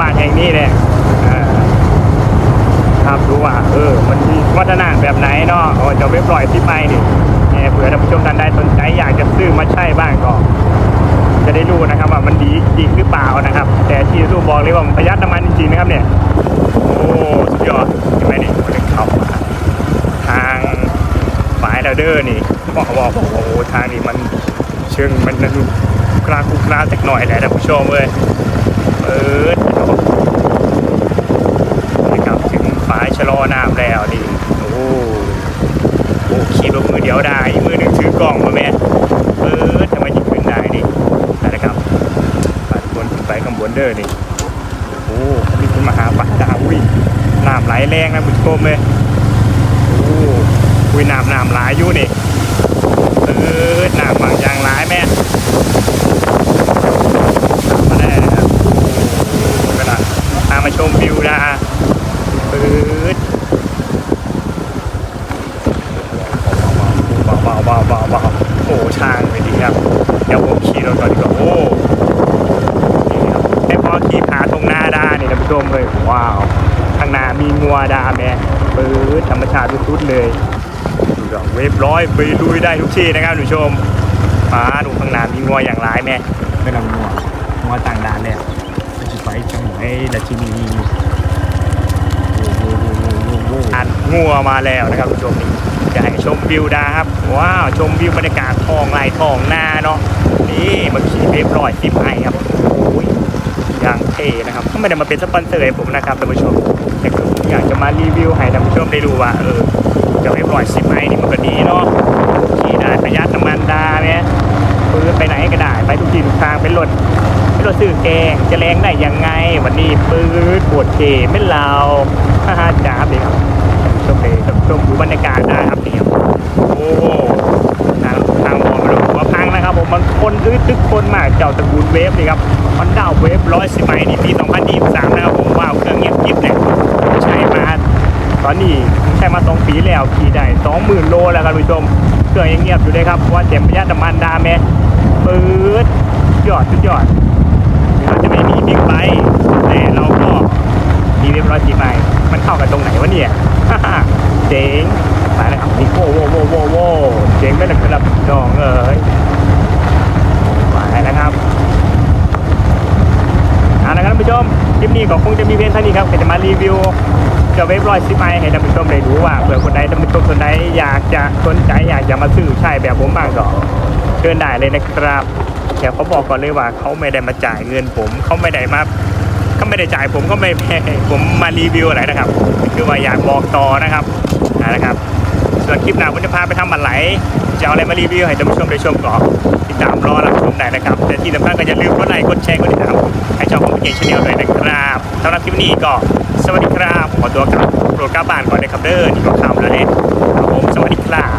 บ้านแห่งนี้แหลยครับดูว่าเออ มันวัฒนธรรมแบบไหนเนาะจะไม่ปล่อยที่ไปนี่เผื่อท่านผู้ชมท่านใดสนใจอยากจะซื้อมาใช้บ้างก็ จะได้รู้นะครับว่ามันดีจริงหรือเปล่านะครับ แต่ที่สู้บอกเลยว่ามันประหยัดน้ำมันจริงๆนะครับเนี่ยโอ้สุดยอดเห็นไหมนี่มันเป็นเขาทางฝายเราเดอร์นี่บอกบอกโอ้ทางนี้มันเชิงมันกลาคุกลาจากหน่อยแหละท่านผู้ชมเลย เปิดนะครับถึงฝายชะลอน้ำแล้วนี่โอ้โหขี่รถมือเดียวได้มือหนึงถือกล่องมาแม่เปิดทำไมยิงขึ้นได้นี่นะครับปาดบนขึ้นไปข้างบนเด้อนี่โอ้มีคนมาหาปลาดาวอุ้ยน้ำไหลแรงนะคุณผู้ชมเลยโอ้อุ้ยน้ำน้ำหลายอยู่นี่เออน้ำบางอย่างหลายแม่มาได้นะครับโอ้กระดาษพามาชมวิวนะเปิดเบาเบาเบาเบาเบาโอ้ช่างไปดีครับ เดี๋ยวผมขี่รถก่อนดีกว่าโอ้นี่ครับให้พอขี่ผาตรงหน้าได้นี่ท่านผู้ชมเลยว้าวข้างหน้ามีงัวดาแม่ปื๊ดธรรมชาติทุดเลยดูดอกเวฟร้อยไปลุยได้ทุกที่นะครับท่านผู้ชมป้าดูข้างหน้ามีงัวอย่างไรแม่ไม่นำงัวงัวต่างดานเนี่ยจะไปจังไหนละที่นี่อัน งัวมาแล้วนะครับท่านผู้ชมนี่จะให้ชมวิวดาครับว้าวชมวิวบรรยากาศทองไหลทองหน้าเนาะนี่มาขี่เวฟร้อยสิบไอครับโอ้ยอย่างเท่นะครับก็ไม่ได้มาเป็นสปอนเซอร์ให้ผมนะครับท่านผู้ชมแต่อผมอยากจะมารีวิวให้ท่านผู้ชมได้ดูว่าเออจะไม่ปล่อยซิปไอนี่มันก็ดีเนาะขี่ได้ประหยัดน้ำมันดาเนี่ยปืนไปไหนก็ได้ไปทุกที่ทุกทางเป็นรถเป็นรถสื่อแกงจะแรงได้ยังไง วันนี้ปืนปวดเกไม่เลาฮ่าฮ่าจ้าเลยครับ ชมผู้ชมดูบรรยากาศได้ครับนี่ครับโอ้ทางทางมองมาดูว่าพังนะครับผมมันคนอึดทึกคนมากเจ้าตระกูลเวฟนี่ครับฮอนด้าเวฟร้อยสิบไมนี่ปี2023นะครับผมว้าวเครื่องเงียบกิ๊บเนี่ยใช้มาตอนนี้ใช้มาสองปีแล้วขี่ได้สองหมื่นโลแล้วครับคุณผู้ชมเครื่องยังเงียบอยู่เลยครับเพราะว่าเต็มประหยัดน้ำมันดาแม่ปื๊ดสุดยอดสุดยอดอาจจะไม่มีบิ๊กไบค์แต่เราก็มีเรียบร้อยสิบไมมันเข้ากันตรงไหนวะเนี่ย เจ๋งไปนะครับนี่โว้โว้โว้โว้โว้เจ๋งไม่เลยครับน้องเอ้ยไปนะครับ เอาละครับท่าน ผู้ชมคลิปนี้ก็คงจะมีเพียงเท่านี้ครับก็จะมารีวิวเจะเว็บร้อยซิปไอให้ท่านผู้ชมได้รู้ว่าเผื่อคนใดท่านผู้ชมคนใดอยากจะสนใจอยากจะมาซื้อใช่แบบผมบ้างก็เชิญได้เลยนะครับแต่เขาบอกก่อนเลยว่าเขาไม่ได้มาจ่ายเงินผมเขาไม่ได้มาเขาไม่ได้จ่ายผมก็ไม่ให้ผมมารีวิวอะไรนะครับ คือว่าอยากบอกต่อนะครับนะครับ ส่วนคลิปหน้าผมจะพาไปทำอะไรจะเอาอะไรมารีวิวให้ท่านผู้ชมได้ชมก่อนติดตามรอรับชมได้นะครับ แต่ที่สำคัญก็อย่าลืมกดไลค์กดแชร์กดติดตาม ให้ช่องของพี่เก่งชาแนลด้วยนะครับสำหรับคลิปนี้ก็สวัสดีครับ ขอตัวกลับโปรดกลับบ้านก่อนนะครับเด้อนี่ก็คำแล้วเนี่ยผมสวัสดีครับ